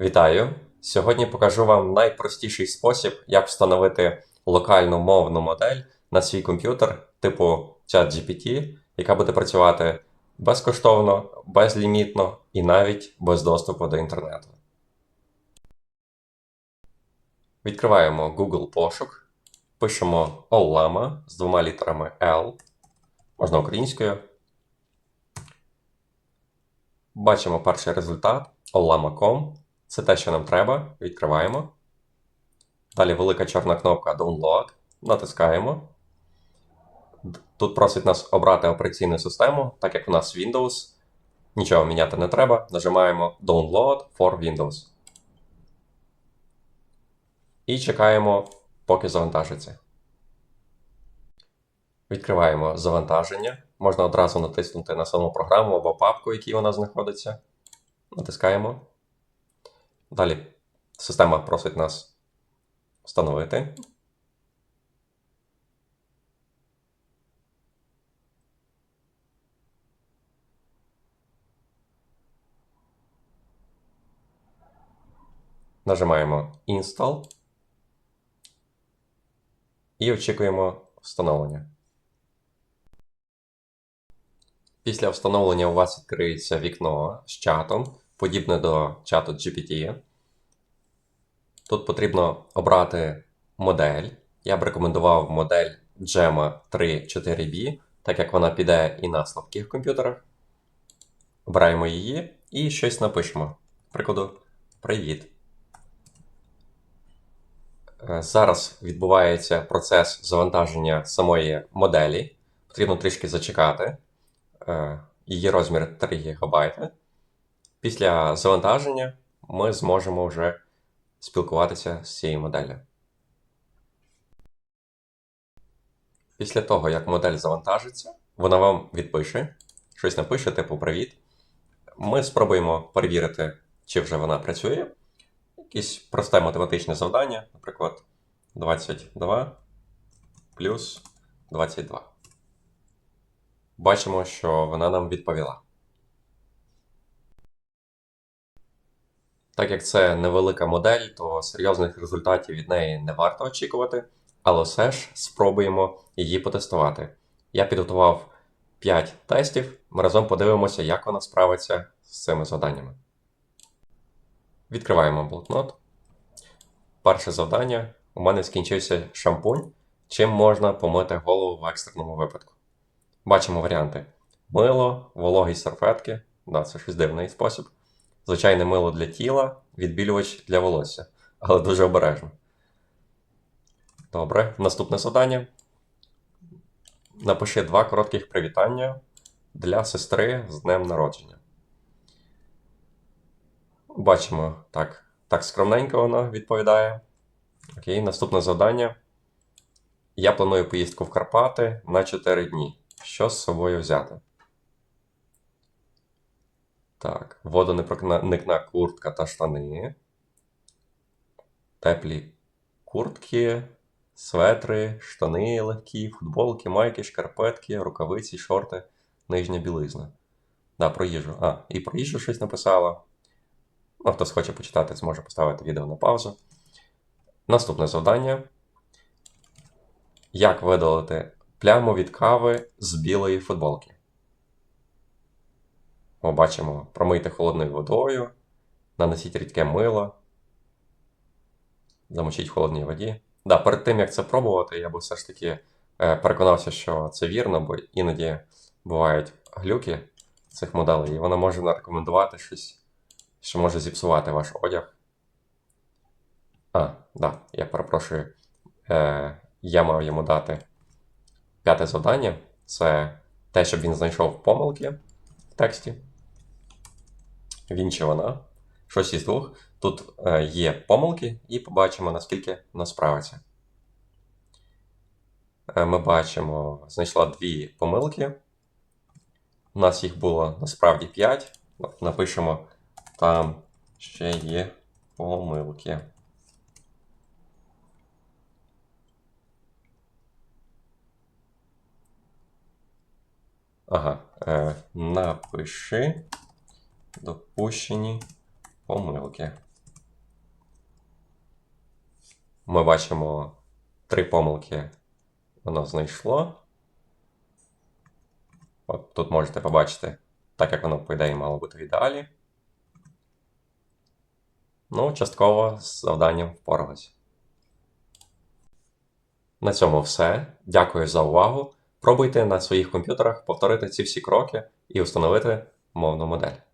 Вітаю! Сьогодні покажу вам найпростіший спосіб, як встановити локальну мовну модель на свій комп'ютер типу ChatGPT, яка буде працювати безкоштовно, безлімітно і навіть без доступу до інтернету. Відкриваємо Google пошук, пишемо Olama з двома літерами L, можна українською. Бачимо перший результат olama.com. Це те, що нам треба. Відкриваємо. Далі велика чорна кнопка Download. Натискаємо. Тут просить нас обрати операційну систему, так як у нас Windows. Нічого міняти не треба. Нажимаємо Download for Windows. І чекаємо, поки завантажиться. Відкриваємо завантаження. Можна одразу натиснути на саму програму або папку, в якій вона знаходиться. Натискаємо. Далі система просить нас встановити. Нажимаємо Install і очікуємо встановлення. Після встановлення у вас відкриється вікно з чатом, подібне до чату GPT. Тут потрібно обрати модель. Я б рекомендував модель Gemma 3.4b, так як вона піде і на слабких комп'ютерах. Обираємо її і щось напишемо. Прикладу, привіт. Е, Зараз відбувається процес завантаження самої моделі. Потрібно трішки зачекати. Е, Її розмір 3 ГБ. Після завантаження ми зможемо вже спілкуватися з цією моделлю. Після того, як модель завантажиться, вона вам відпише, щось напише, типу Привіт. Ми спробуємо перевірити, чи вже вона працює. Якесь просте математичне завдання, наприклад, 22 плюс 22. Бачимо, що вона нам відповіла. Так як це невелика модель, то серйозних результатів від неї не варто очікувати, але все ж спробуємо її потестувати. Я підготував 5 тестів, ми разом подивимося, як вона справиться з цими завданнями. Відкриваємо блокнот. Перше завдання. У мене скінчився шампунь. Чим можна помити голову в екстреному випадку? Бачимо варіанти: мило, вологі серфетки. Да, це щось дивний спосіб. Звичайне мило для тіла, відбілювач для волосся. Але дуже обережно. Добре, наступне завдання. Напиши два коротких привітання для сестри з днем народження. Бачимо, так, так скромненько вона відповідає. Окей, наступне завдання. Я планую поїздку в Карпати на 4 дні. Що з собою взяти? Так, водонепроникна куртка та штани. Теплі куртки, светри, штани легкі, футболки, майки, шкарпетки, рукавиці, шорти, нижня білизна. Да, про їжу. А, і про їжу щось написала. Ну, хтось хоче почитати, зможе поставити відео на паузу. Наступне завдання. Як видалити пляму від кави з білої футболки? Ми бачимо промийте холодною водою, нанесіть рідке мило, замочіть в холодній воді. Да, перед тим, як це пробувати, я би все ж таки е, переконався, що це вірно, бо іноді бувають глюки цих моделей, і вона може нарекомендувати щось, що може зіпсувати ваш одяг. А, да, я перепрошую. Е, Я мав йому дати п'яте завдання. Це те, щоб він знайшов помилки в тексті. Він чи вона. Щось із двох. Тут е, є помилки, і побачимо, наскільки вона справиться. Е, ми бачимо, знайшла дві помилки. У нас їх було насправді 5. Напишемо, там ще є помилки. Ага, е, напиши допущені помилки. Ми бачимо три помилки воно знайшло. От тут можете побачити, так як воно, по ідеї, мало бути в ідеалі. Ну, частково з завданням впоралось. На цьому все. Дякую за увагу. Пробуйте на своїх комп'ютерах повторити ці всі кроки і встановити мовну модель.